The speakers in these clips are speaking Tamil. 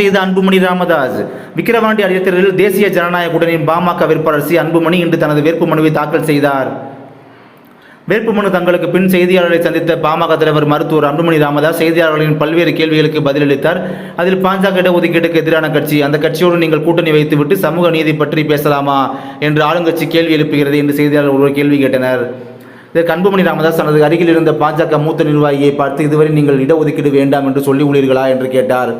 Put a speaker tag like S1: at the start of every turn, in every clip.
S1: செய்த அன்புமணி ராமதாஸ். விக்கிரவாண்டி அடித்தரில் தேசிய ஜனநாயக கூட்டணியின் பாமக வேட்பாளர் சி. அன்புமணி இன்று தனது வேட்பு மனுவை தாக்கல் செய்தார். வேட்புமனு தங்களுக்கு பின் செய்தியாளர்களை சந்தித்த பாமக தலைவர் மருத்துவர் அன்புமணி ராமதாஸ் செய்தியாளர்களின் பல்வேறு கேள்விகளுக்கு பதிலளித்தார். அதில் பாஜக இடஒதுக்கீட்டுக்கு எதிரான கட்சி. அந்த கட்சியோடு நீங்கள் கூட்டணி வைத்துவிட்டு சமூக நீதி பற்றி பேசலாமா? என்று ஆளுங்கட்சி கேள்வி எழுப்புகிறது என்று செய்தியாளர் ஒருவர் கேள்வி கேட்டனர். இதற்கு அன்புமணி ராமதாஸ் தனது அருகில் இருந்த பாஜக மூத்த நிர்வாகியை பார்த்து இதுவரை நீங்கள் இடஒதுக்கீடு வேண்டாம் என்று சொல்லி உள்ளீர்களா? என்று கேட்டார்.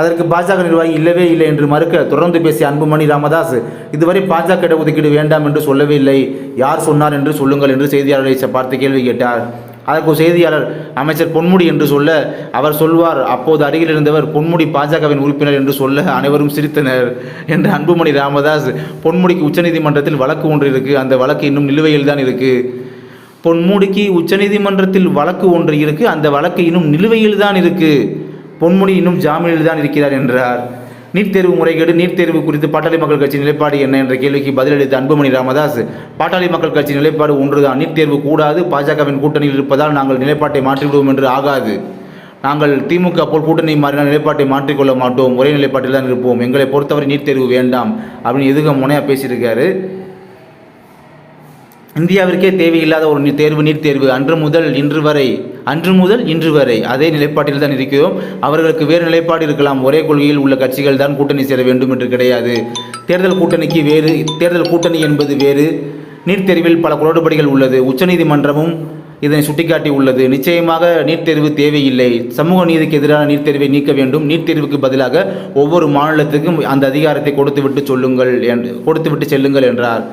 S1: அதற்கு பாஜக நிர்வாகி இல்லவே இல்லை என்று மறுக்க தொடர்ந்து பேசிய அன்புமணி ராமதாஸ் இதுவரை பாஜக இடஒதுக்கீடு வேண்டாம் என்று சொல்லவே இல்லை. யார் சொன்னார் என்று சொல்லுங்கள் என்று செய்தியாளரை பார்த்து கேள்வி கேட்டார். அதற்கு செய்தியாளர் அமைச்சர் பொன்முடி என்று சொல்ல அவர் சொல்வார் அப்போது அருகில் இருந்தவர் பொன்முடி பாஜகவின் உறுப்பினர் என்று சொல்ல அனைவரும் சிரித்தனர் என்று அன்புமணி ராமதாஸ் பொன்முடிக்கு உச்சநீதிமன்றத்தில் வழக்கு ஒன்று இருக்குது அந்த வழக்கு இன்னும் நிலுவையில் தான் இருக்குது பொன்முடிக்கு உச்சநீதிமன்றத்தில் வழக்கு ஒன்று இருக்குது அந்த வழக்கு இன்னும் நிலுவையில் தான் இருக்குது பொன்முடி இன்னும் ஜாமீனில் தான் இருக்கிறார் என்றார். நீட் தேர்வு முறைகேடு நீட் தேர்வு குறித்து பாட்டாளி மக்கள் கட்சி நிலைப்பாடு என்ன என்ற கேள்விக்கு பதிலளித்த அன்புமணி ராமதாஸ் பாட்டாளி மக்கள் கட்சி நிலைப்பாடு ஒன்றுதான் நீட் தேர்வு கூடாது பாஜகவின் கூட்டணியில் இருப்பதால் நாங்கள் நிலைப்பாட்டை மாற்றிவிடுவோம் என்று ஆகாது. நாங்கள் திமுக போல் கூட்டணி மாறினால் நிலைப்பாட்டை மாற்றிக்கொள்ள மாட்டோம் ஒரே நிலைப்பாட்டில் தான் இருப்போம் எங்களை பொறுத்தவரை நீட் தேர்வு வேண்டாம் அப்படின்னு எதுக முனையாக பேசியிருக்காரு. இந்தியாவிற்கே தேவையில்லாத ஒரு தேர்வு நீட் தேர்வு. அன்று முதல் இன்று வரை அன்று முதல் இன்று வரை அதே நிலைப்பாட்டில் தான் இருக்கிறோம். அவர்களுக்கு வேறு நிலைப்பாடு இருக்கலாம். ஒரே கொள்கையில் உள்ள கட்சிகள் தான் கூட்டணி சேர வேண்டும் என்று கிடையாது. தேர்தல் கூட்டணிக்கு வேறு தேர்தல் கூட்டணி என்பது வேறு. நீட் தேர்வில் பல குளறுபடிகள் உள்ளது. உச்சநீதிமன்றமும் இதனை சுட்டிக்காட்டி உள்ளது. நிச்சயமாக நீட் தேர்வு தேவையில்லை. சமூக நீதிக்கு எதிரான நீட் தேர்வை நீக்க வேண்டும். நீட் தேர்வுக்கு பதிலாக ஒவ்வொரு மாநிலத்துக்கும் அந்த அதிகாரத்தை கொடுத்துவிட்டு சொல்லுங்கள் என் கொடுத்துவிட்டு செல்லுங்கள் என்றார்.